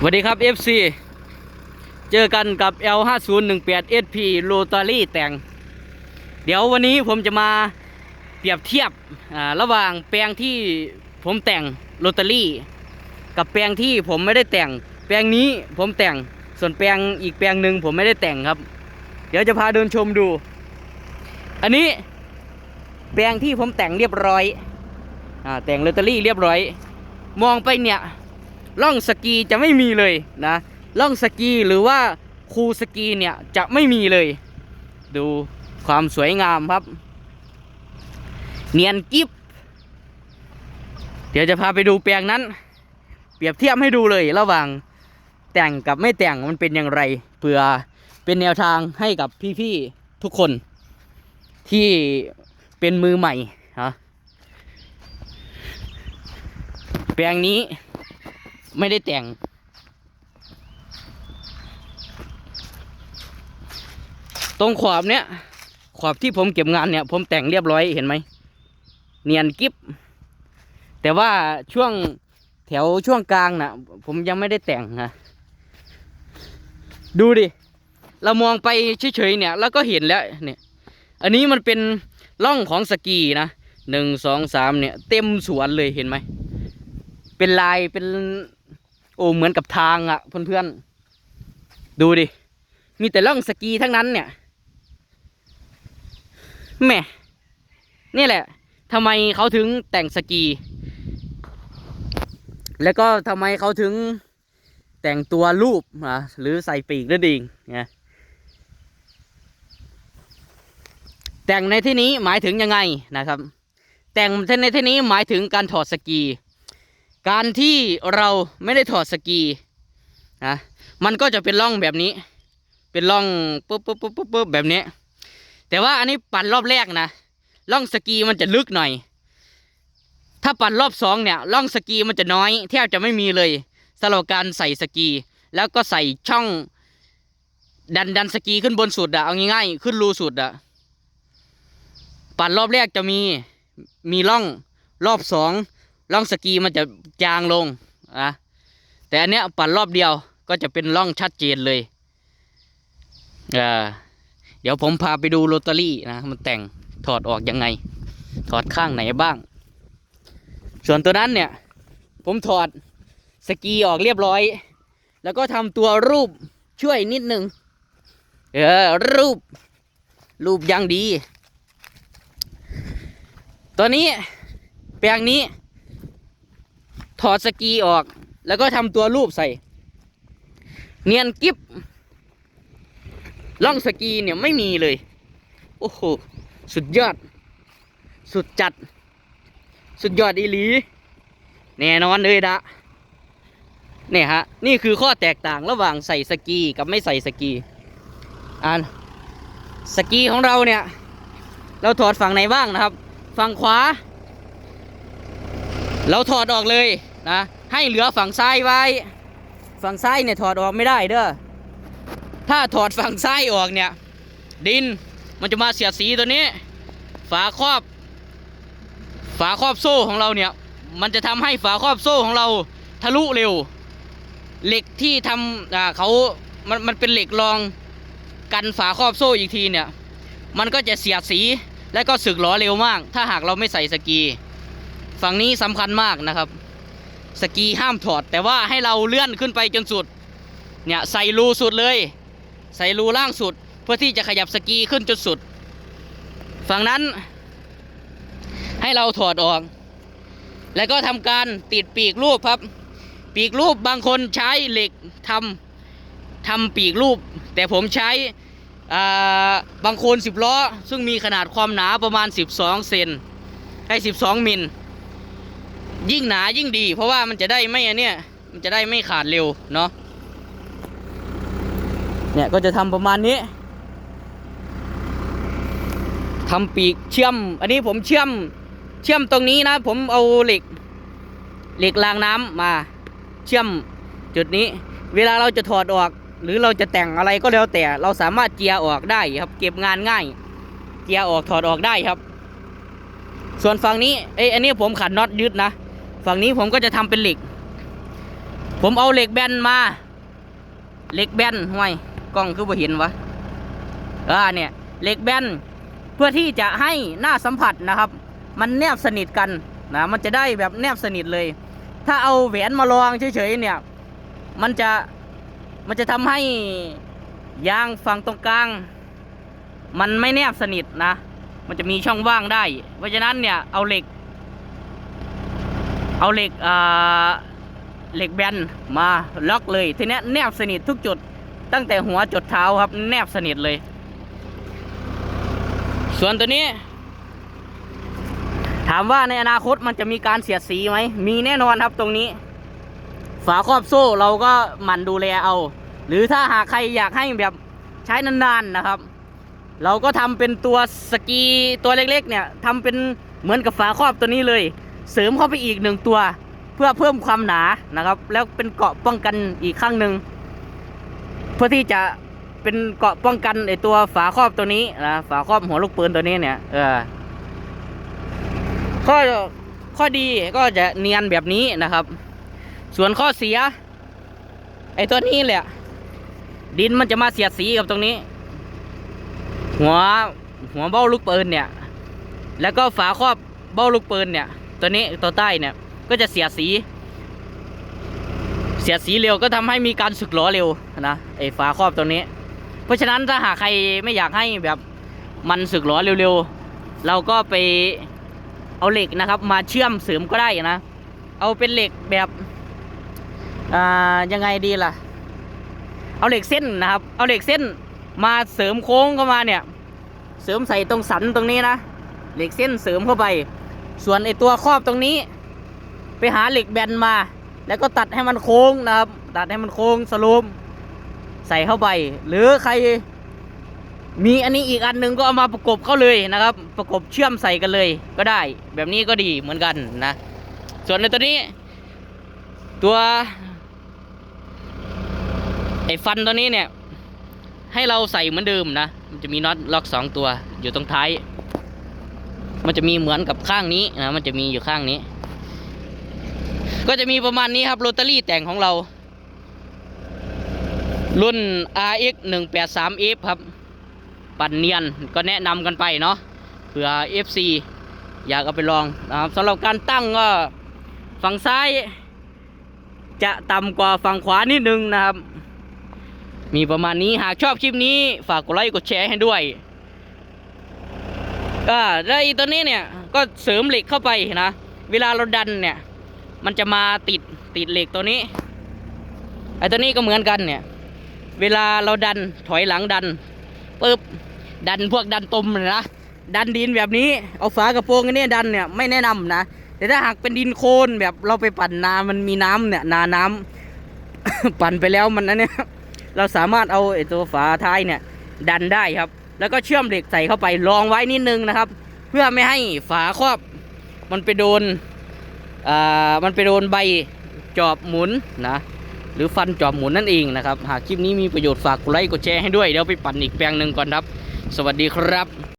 สวัสดีครับ FC เจอกันกับ L5018 SP โรตารี่แต่ง เดี๋ยววันนี้ผมจะมาเปรียบเทียบระหว่างแปลงที่ผมแต่งโรตารี่กับแปลงที่ผมไม่ได้แต่ง แปลงนี้ผมแต่งส่วนแปลงอีกแปลงหนึ่งผมไม่ได้แต่งครับ เดี๋ยวจะพาเดินชมดู อันนี้แปลงที่ผมแต่งเรียบร้อยอแต่งโรตารี่เรียบร้อย มองไปเนี่ย ล่องสกีจะไม่มีเลยนะล่องสกีหรือว่าคูสกีเนี่ยจะไม่มีเลย ดูความสวยงามครับ เนียนกิฟเดี๋ยวจะพาไปดูแปลงนั้น เปรียบเทียบให้ดูเลยระหว่างแต่งกับไม่แต่งมันเป็นอย่างไรเพื่อเป็นแนวทางให้กับพี่ๆทุกคนที่เป็นมือใหม่ฮะแปลงนี้ ไม่ได้แต่ง ตรงขอบเนี้ยขอบที่ผมเก็บงานเนี่ย ผมแต่งเรียบร้อยเห็นไหมเนียนกิฟแต่ว่าช่วงแถวช่วงกลางน่ะ ผมยังไม่ได้แต่งนะดูดิ เรามองไปเฉยๆเนี่ย แล้วก็เห็นแล้วเนี่ย อันนี้มันเป็นร่องของสกีนะหนึ่งสองสามเนี่ย เต็มสวนเลยเห็นไหม เป็นลายเป็น โอ้เหมือนกับทางอะ่ะเพื่อนๆ ดูดิ มีแต่ล่องสกีทั้งนั้นเนี่ยแหม่นี่แหละทำไมเขาถึงแต่งสกี แล้วก็ทำไมเขาถึงแต่งตัวรูปอะหรือใส่ปีกนั่นเองนะแต่งในที่นี้หมายถึงยังไงนะครับ แต่งในที่นี้หมายถึงการถอดสกี การที่เราไม่ได้ถอดสกีนะมันก็จะเป็นร่องแบบนี้ เป็นร่องปุ๊บปุ๊บปุ๊บปุ๊บปุ๊บแบบนี้ แต่ว่าอันนี้ปั่นรอบแรกนะร่องสกีมันจะลึกหน่อย ถ้าปั่นรอบสองเนี่ยร่องสกีมันจะน้อยแทบจะไม่มีเลยสำหรับการใส่สกี แล้วก็ใส่ช่อง ดันดันสกีขึ้นบนสุดอะเอาง่ายๆขึ้นรูสุดอะปั่นรอบแรกจะมีมีร่องรอบสอง ร่องสกีมันจะจางลงนะแต่อันเนี้ยปั่นรอบเดียวก็จะเป็นร่องชัดเจนเลยเออเดี๋ยวผมพาไปดูโรตารี่นะมันแต่งถอดออกยังไง ถอดข้างไหนบ้าง ส่วนตัวนั้นเนี่ย ผมถอดสกีออกเรียบร้อย แล้วก็ทำตัวรูปช่วยนิดนึงเออรูป รูปยังดี ตัวนี้แปลงนี้ ถอดสกีออก แล้วก็ทำตัวรูปใส่ เนียนกิฟล่องสกีเนี่ยไม่มีเลย โอ้โห สุดยอด สุดจัด สุดยอดอีหลี แน่นอนเลยดะเนี่ยฮะ นี่คือข้อแตกต่างระหว่างใส่สกีกับไม่ใส่สกีอ่านสกีของเราเนี่ย เราถอดฝั่งไหนบ้างนะครับ ฝั่งขวา เราถอดออกเลย นะให้เหลือฝั่งซ้ายไว้ ฝั่งซ้ายเนี่ยถอดออกไม่ได้เด้อถ้าถอดฝั่งซ้ายออกเนี่ย ดินมันจะมาเสียดสีตัวนี้ ฝาครอบ ฝาครอบโซ่ของเราเนี่ย มันจะทำให้ฝาครอบโซ่ของเราทะลุเร็ว เหล็กที่ทำอ่าเขามันมันเป็นเหล็กรองกันฝาครอบโซ่อีกทีเนี่ย มันก็จะเสียดสีและก็สึกหลอเร็วมาก ถ้าหากเราไม่ใส่สกี ฝั่งนี้สำคัญมากนะครับ สกีห้ามถอด แต่ว่าให้เราเลื่อนขึ้นไปจนสุด เนี่ยใส่รูสุดเลย ใส่รูล่างสุด เพื่อที่จะขยับสกีขึ้นจนสุด ฝั่งนั้น ให้เราถอดออก แล้วก็ทำการติดปีกรูปครับ ปีกรูปบางคนใช้เหล็กทำทำปีกรูป แต่ผมใช้บางคนสิบล้อ ซึ่งมีขนาดความหนาประมาณ 12 เซนให้ 12 มิล ยิ่งหนายิ่งดี เพราะว่ามันจะได้ไม่อันเนี้ยมันจะได้ไม่ขาดเร็วเนาะเนี่ยก็จะทำประมาณนี้ทำปีกเชื่อม อันนี้ผมเชื่อมเชื่อมตรงนี้นะ ผมเอาเหล็กเหล็กรางน้ำมาเชื่อมจุดนี้ เวลาเราจะถอดออก หรือเราจะแต่งอะไรก็แล้วแต่ เราสามารถเจียออกได้ครับ เก็บงานง่าย เจียออกถอดออกได้ครับ ส่วนฝั่งนี้เอ้ยอันนี้ผมขัดน็อตยึดนะ ฝั่งนี้ผมก็จะทำเป็นเหล็ก ผมเอาเหล็กแบนมา เหล็กแบนห่วยกล้องคือบ่เห็นวะอ่าเนี่ยเหล็กแบนเพื่อที่จะให้หน้าสัมผัสนะครับ มันแนบสนิทกันนะมันจะได้แบบแนบสนิทเลย ถ้าเอาแหวนมาลองเฉยๆเนี่ย มันจะมันจะทำให้ยางฝั่งตรงกลาง มันไม่แนบสนิทนะ มันจะมีช่องว่างได้ เพราะฉะนั้นเนี่ยเอาเหล็ก เอาเหล็กเหล็กแบนมาล็อกเลย ทีนี้แนบสนิททุกจุดตั้งแต่หัวจดเท้าครับ แนบสนิทเลย ส่วนตัวนี้ ถามว่าในอนาคตมันจะมีการเสียดสีไหม มีแน่นอนครับตรงนี้ ฝาครอบโซ่เราก็หมั่นดูแลเอา หรือถ้าหากใครอยากให้แบบใช้นานๆนะครับ เราก็ทำเป็นตัวสกีตัวเล็กๆ เนี่ยทำเป็นเหมือนกับฝาครอบตัวนี้เลย เสริมเข้าไปอีกหนึ่งตัว เพื่อเพิ่มความหนานะครับ แล้วเป็นเกาะป้องกันอีกข้างหนึ่งเพื่อที่จะเป็นเกาะป้องกันไอตัวฝาครอบตัวนี้นะฝาครอบหัวลูกปืนตัวนี้เนี่ยเออข้อข้อดีก็จะเนียนแบบนี้นะครับ ส่วนข้อเสีย ไอตัวนี้แหละ ดินมันจะมาเสียดสีกับตรงนี้ หัวหัวเบ้าลูกปืนเนี่ย แล้วก็ฝาครอบเบ้าลูกปืนเนี่ย ตัวนี้ตัวใต้เนี่ยก็จะเสียสี เสียสีเร็วก็ทำให้มีการสึกหรอเร็วนะไอ้ฝาครอบตัวนี้ เพราะฉะนั้นถ้าหากใครไม่อยากให้แบบมันสึกหรอเร็วๆ เราก็ไปเอาเหล็กนะครับมาเชื่อมเสริมก็ได้นะ เอาเป็นเหล็กแบบอ่ายังไงดีล่ะ เอาเหล็กเส้นนะครับ เอาเหล็กเส้นมาเสริมโค้งเข้ามาเนี่ย เสริมใส่ตรงสันตรงนี้นะ เหล็กเส้นเสริมเข้าไป ส่วนไอตัวครอบตรงนี้ ไปหาเหล็กแบนมา แล้วก็ตัดให้มันโค้งนะครับ ตัดให้มันโค้งสลูมใส่เข้าไป หรือใคร มีอันนี้อีกอันหนึ่งก็เอามาประกบเข้าเลยนะครับ ประกบเชื่อมใส่กันเลยก็ได้ แบบนี้ก็ดีเหมือนกันนะ ส่วนในตัวนี้ ตัวไอ้ฟันตัวนี้เนี่ย ให้เราใส่เหมือนเดิมนะ มันจะมีน็อตล็อกสองตัวอยู่ตรงท้าย มันจะมีเหมือนกับข้างนี้นะ มันจะมีอยู่ข้างนี้ ก็จะมีประมาณนี้ครับโรตารี่แต่งของเรา รุ่น RX 183 F ครับ ปั่นเนียนก็แนะนำกันไปเนาะเผื่อ FC อยากเอาไปลองนะครับสำหรับการตั้งก็ฝั่งซ้าย จะต่ำกว่าฝั่งขวานิดนึงนะครับ มีประมาณนี้หากชอบคลิปนี้ฝากกดไลค์กดแชร์ให้ด้วย ก็แล้วอีตัวนี้เนี่ยก็เสริมเหล็กเข้าไปนะเวลาเราดันเนี่ย มันจะมาติดติดเหล็กตัวนี้ไอ้ตัวนี้ก็เหมือนกันเนี่ย เวลาเราดันถอยหลังดันปึ๊บดันพวกดันตมนะดันดินแบบนี้เอาฝากระโปรงอันนี้ดันเนี่ยไม่แนะนำนะแต่ถ้าหากเป็นดินโคลนแบบเราไปปั่นนา มันมีน้ำเนี่ยนาน้ำปั่นไปแล้วมันนะเนี่ยเราสามารถเอาไอ้ตัวฝาท้ายเนี่ย ดันได้ครับ แล้วก็เชื่อมเหล็กใส่เข้าไปรองไว้นิดนึงนะครับ เพื่อไม่ให้ฝาครอบมันไปโดนอ่ามันไปโดนใบจอบหมุนนะหรือฟันจอบหมุนนั่นเองนะครับ หากคลิปนี้มีประโยชน์ฝากกดไลค์กดแชร์ให้ด้วย เดี๋ยวไปปั่นอีกแปลงหนึ่งก่อนครับ สวัสดีครับ